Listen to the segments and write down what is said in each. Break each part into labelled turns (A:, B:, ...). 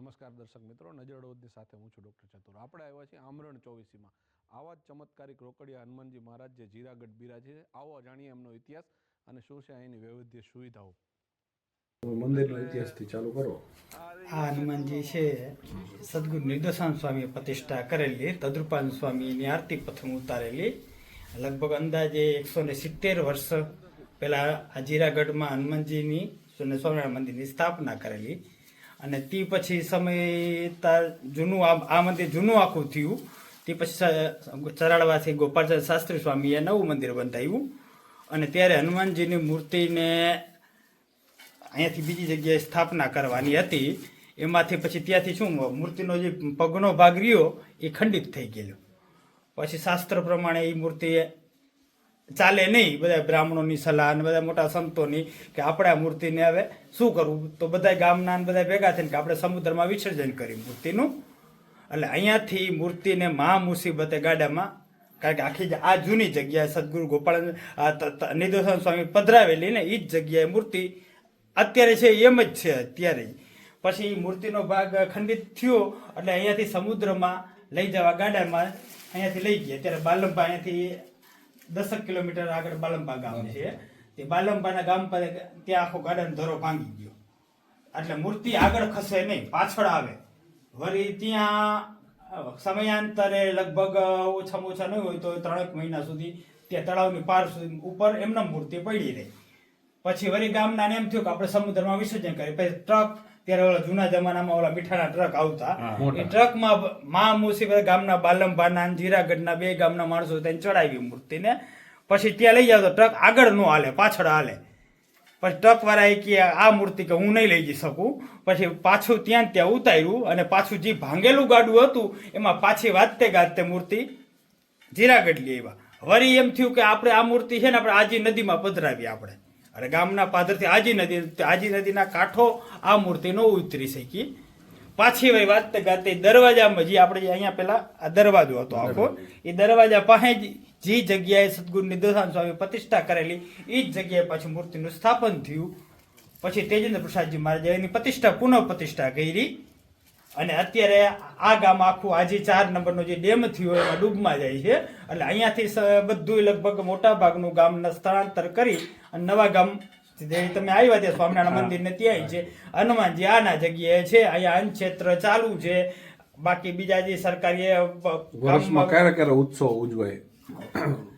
A: નમસ્કાર દર્શક મિત્રો નજરડોદની સાથે હું છું ડૉક્ટર ચતુર. આપણે આવ્યા છીએ આમરણ ચોવીસીમાં. આવા જ ચમત્કારિક રોકડિયા હનુમાનજી મહારાજ જે જીરાગઢ બિરાજે છે આવો જાણીએ એમનો ઇતિહાસ અને શું છે અહીંની વૈવિધ્ય સુવિધાઓ. મંદિરનો ઇતિહાસથી ચાલુ કરો.
B: આ હનુમાનજી છે સદગુરુ નિર્દશાન સ્વામીએ પ્રતિષ્ઠા કરેલી તદ્રુપાન સ્વામીની આરતી પ્રથમ ઉતારેલી. લગભગ અંદાજે એકસો ને સિત્તેર વર્ષ પહેલાં આ જીરાગઢમાં હનુમાનજીની અને સ્વામિનારાયણ મંદિરની સ્થાપના કરેલી. અને તે પછી સમય તાર જૂનું આ આ મંદિર જૂનું આખું થયું. તે પછી ચરાડવાથી ગોપાલચંદ શાસ્ત્રી સ્વામીએ નવું મંદિર બંધાવ્યું અને ત્યારે હનુમાનજીની મૂર્તિને અહીંયાથી બીજી જગ્યાએ સ્થાપના કરવાની હતી. એમાંથી પછી ત્યાંથી શું મૂર્તિનો જે પગનો ભાગ રહ્યો, એ ખંડિત થઈ ગયેલો. પછી શાસ્ત્ર પ્રમાણે એ મૂર્તિ ચાલે નહીં બધા બ્રાહ્મણોની સલાહ અને બધા મોટા સંતોની કે આપણે આ મૂર્તિને હવે શું કરવું? તો બધા ગામના બધા ભેગા થઈને કે આપણે સમુદ્રમાં વિસર્જન કરી મૂર્તિનું. એટલે અહીંયાથી મૂર્તિને મહા મુસીબતે ગાડામાં, કારણ કે આખી આ જૂની જગ્યાએ સદગુરુ ગોપાલ નિદર્શન સ્વામી પધરાવેલી ને એ જ જગ્યાએ મૂર્તિ અત્યારે છે એમ જ છે અત્યારે. પછી મૂર્તિનો ભાગ ખંડિત થયો, એટલે અહીંયાથી સમુદ્રમાં લઈ જવા ગાડામાં અહીંયાથી લઈ ગયા. ત્યારે બાલમભાઈ અહીંયાથી દસક કિલોમીટર આગળ બાલંબા ગામ છે. તે બાલંબાના ગામ પર ત્યાં આખો ગાર્ડન ધરો ભાંગી ગયો. એટલે મૂર્તિ આગળ ખસે નહીં પાછળ આવે. વળી ત્યાં સમયાંતરે લગભગ ઓછામાં ઓછા નહીં હોય તો ત્રણેક મહિના સુધી ત્યાં તળાવની પાર સુધી ઉપર એમને મૂર્તિ પડી રહી. પછી વળી ગામના એમ થયું કે આપણે સમુદ્રમાં વિસર્જન કરીએ. પછી ટ્રક ત્યારે ઓલા જૂના જમાનામાં ઓલા મીઠાના ટ્રક આવતા. એ ટ્રકમાં મા મુસીબત ગામના બાલંભાના અને જીરાગઢના બે ગામના માણસો તેને ચડાવી મૂર્તિને. પછી ત્યાં લઈ જાવ તો ટ્રક આગળ નો હાલે પાછળ હાલે. પછી ટ્રક વાળાએ કે આ મૂર્તિ કે હું નહીં લઈ જઈ શકું. પછી પાછું ત્યાં ત્યાં ઉતાર્યું અને પાછું જે ભાંગેલું ગાડું હતું એમાં પાછી વાજતે ગાજતે મૂર્તિ જીરાગઢ લઈ આવ્યા. વરી એમ થયું કે આપણે આ મૂર્તિ છે ને આપણે આજી નદીમાં પધરાવી આપણે. અને ગામના પાદરથી આજી નદી આજી નદીના કાંઠો આ મૂર્તિ ન ઉતરી શકી. પાછી વળી વાત ગાતે દરવાજામાં જે આપણે અહીંયા પેલા આ દરવાજો હતો આખો એ દરવાજા પાસે જ જે જગ્યાએ સદગુરુ નિર્દોષાન સ્વામી પ્રતિષ્ઠા કરેલી એ જ જગ્યાએ પાછું મૂર્તિનું સ્થાપન થયું. પછી તેજેન્દ્ર પ્રસાદજી મહારાજે એની પ્રતિષ્ઠા પુનઃ પ્રતિષ્ઠા કરી. અને અત્યારે આ ગામ આખું આજે ચાર નંબરનો જે ડેમ થયો એમાં ડૂબમાં જાય છે. એટલે અહીંયાથી બધું લગભગ મોટા ભાગનું ગામના સ્થળાંતર કરી અને નવા ગામ જે તમે આવ્યા ત્યાં સ્વામિનારાયણ મંદિરને ત્યાં છે હનુમાનજી આના જગ્યાએ છે. અહીંયા અન્ન ક્ષેત્ર ચાલુ છે. બાકી બીજા જે સરકારી
A: વર્ષમાં ક્યારે ક્યારે ઉત્સવ ઉજવાય?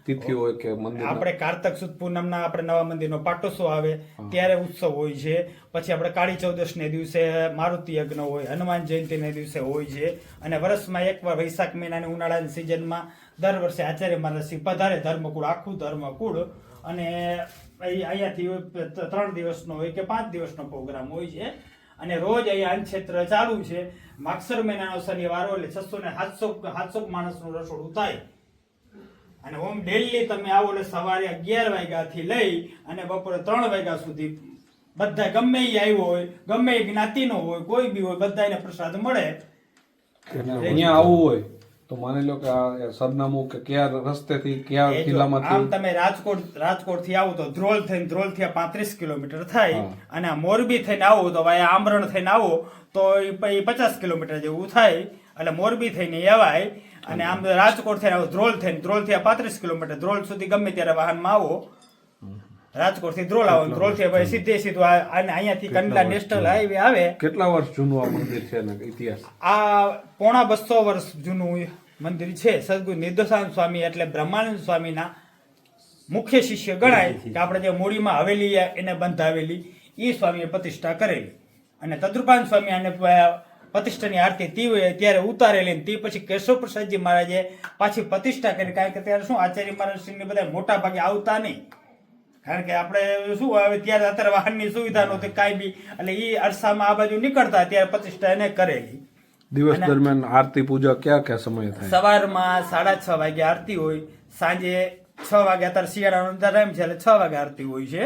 A: તિથિ હોય કે મંદિર
B: આપણે કારતક સુદ પૂનમના આપણે નવા મંદિરનો પાટોસો આવે ત્યારે ઉત્સવ હોય છે. પછી આપણે કાળી ચૌદશને દિવસે મારુતિ યજ્ઞ હોય હનુમાન જયંતિને દિવસે હોય છે. અને વર્ષમાં એકવાર વૈશાખ મહિનાની ઉનાળાની સિઝનમાં દર વર્ષે આચાર્ય મહારાજ પધારે ધર્મકુળ આખું ધર્મકુળ. અને અહીં અહીંયાથી ત્રણ દિવસનો હોય કે પાંચ દિવસનો પ્રોગ્રામ હોય છે. અને રોજ અહીંયા અન્નક્ષેત્ર ચાલુ છે. માગસર મહિનાનો શનિવારો એટલે છસો ને સાતસો સાતસો માણસનું રસોડું થાય. અને ઓમ ડેલી તમે આવો એટલે સવારે અગિયાર વાગ્યાથી લઈ અને બપોરે ત્રણ વાગ્યા સુધી બધા ગમે એ આવ્યો હોય ગમે એ જ્ઞાતિનો હોય કોઈ બી હોય બધાને પ્રસાદ મળે.
A: એટલે અહીંયા આવવું હોય તો માની લો કે આ સરનામું કે કયા રસ્તેથી કયા
B: એ આમ તમે રાજકોટ રાજકોટથી આવો તો ધ્રોલ થઈને ધ્રોલથી પાંત્રીસ કિલોમીટર થાય અને આ મોરબી થઈને આવો તો ભાઈ આમરણ થઈને આવો તો એ પચાસ કિલોમીટર જેવું થાય. એટલે મોરબી થઈને આવાય. અને આમ રાજકોટ થઈને આવો ધ્રોલ થઈને ધ્રોલથી પાંત્રીસ કિલોમીટર ધ્રોલ સુધી ગમે ત્યારે વાહનમાં આવો. રાજકોટથી ધ્રોલ આવો ધ્રોલથી ભાઈ સીધે સીધું અને અહીંયાથી કંડલા નેશનલ હાઈવે આવે.
A: કેટલા વર્ષ જૂનું આ મંદિર છે ઇતિહાસ?
B: આ પોણા બસો વર્ષ જૂનું મંદિર છે. સદગુરુ નિર્દોષાન સ્વામી એટલે બ્રહ્માનંદ સ્વામીના મુખ્ય શિષ્ય ગણાય કે આપણે જે મૂડીમાં હવેલી એને બંધાવેલી એ સ્વામીએ પ્રતિષ્ઠા કરેલી. અને તદ્રુપાન સ્વામી આને પ્રતિષ્ઠાની આરતી તી ત્યારે ઉતારેલી ને તે પછી કેશવ પ્રસાદજી મહારાજે પાછી પ્રતિષ્ઠા કરી. કારણ કે ત્યારે શું આચાર્ય મહારાજશ્રીને બધા મોટા ભાગે આવતા નહીં. કારણ કે આપણે શું હવે ત્યારે અત્યારે વાહનની સુવિધા નહોતી કાંઈ બી. એટલે એ અરસામાં આ બાજુ નીકળતા ત્યારે પ્રતિષ્ઠા એને કરેલી.
A: દિવસ દરમિયાન આરતી પૂજા ક્યાં ક્યાં સમય થાય?
B: સવારમાં સાડા છ વાગે આરતી હોય સાંજે છ વાગે અત્યારે શિયાળાનો ટાઈમ છે એટલે છ વાગે આરતી હોય છે.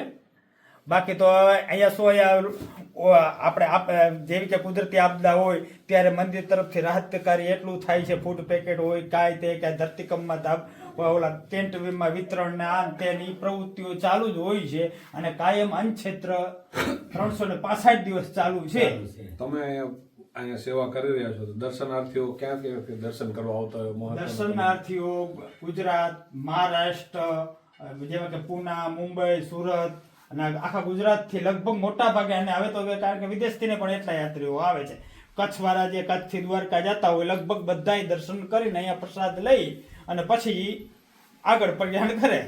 B: બાકી તો અહીંયા શું અહીંયા આપણે આપ જેવી કે કુદરતી આપદા હોય ત્યારે મંદિર તરફથી રાહતકારી એટલું થાય છે ફૂડ પેકેટ હોય કાંઈ તે કાંઈ ધરતીકંપમાં ધાબ ઓલા ટેન્ટ વીમાં વિતરણ ને આ તે પ્રવૃત્તિઓ ચાલુ જ હોય છે અને કાયમ અનક્ષેત્ર ક્ષેત્ર ત્રણસો ને પાસઠ દિવસ ચાલુ છે.
A: તમે અહીંયા સેવા કરી રહ્યા છો દર્શનાર્થીઓ ક્યાં ક્યાં દર્શન કરવા આવતા હોય
B: દર્શનાર્થીઓ ગુજરાત મહારાષ્ટ્ર જેવા કે પુના મુંબઈ સુરત અને આખા ગુજરાતથી લગભગ મોટા ભાગે અને હવે તો કારણ કે વિદેશથીને પણ એટલા યાત્રીઓ આવે છે. કચ્છવાળા જે કચ્છથી દ્વારકા જતા હોય, લગભગ બધાય દર્શન કરીને અહીંયા પ્રસાદ લઈ અને પછી આગળ પ્રયાણ કરે.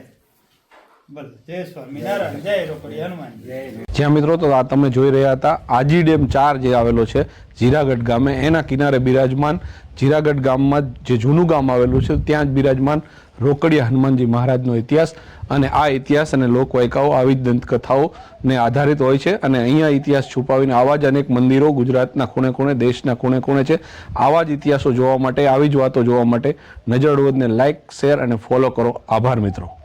B: જ્યાં
A: મિત્રો, તો આ તમે જોઈ રહ્યા હતા, આજી ડેમ ચાર જે આવેલો છે, જીરાગઢ ગામે, એના કિનારે બિરાજમાન જીરાગઢ ગામમાં જે જૂનું ગામ આવેલું છે, ત્યાં જ બિરાજમાન રોકડિયા હનુમાનજી મહારાજનો ઇતિહાસ અને આ ઇતિહાસ અને લોકવાયકાઓ આવી જ દંતકથાઓને આધારિત હોય છે અને અહીંયા ઇતિહાસ છુપાવીને આવા જ અનેક મંદિરો ગુજરાતના ખૂણે ખૂણે, દેશના ખૂણે ખૂણે છે. આવા જ ઇતિહાસો જોવા માટે, આવી જ વાતો જોવા માટે નજર રોજને લાઇક શેર અને ફોલો કરો. આભાર મિત્રો.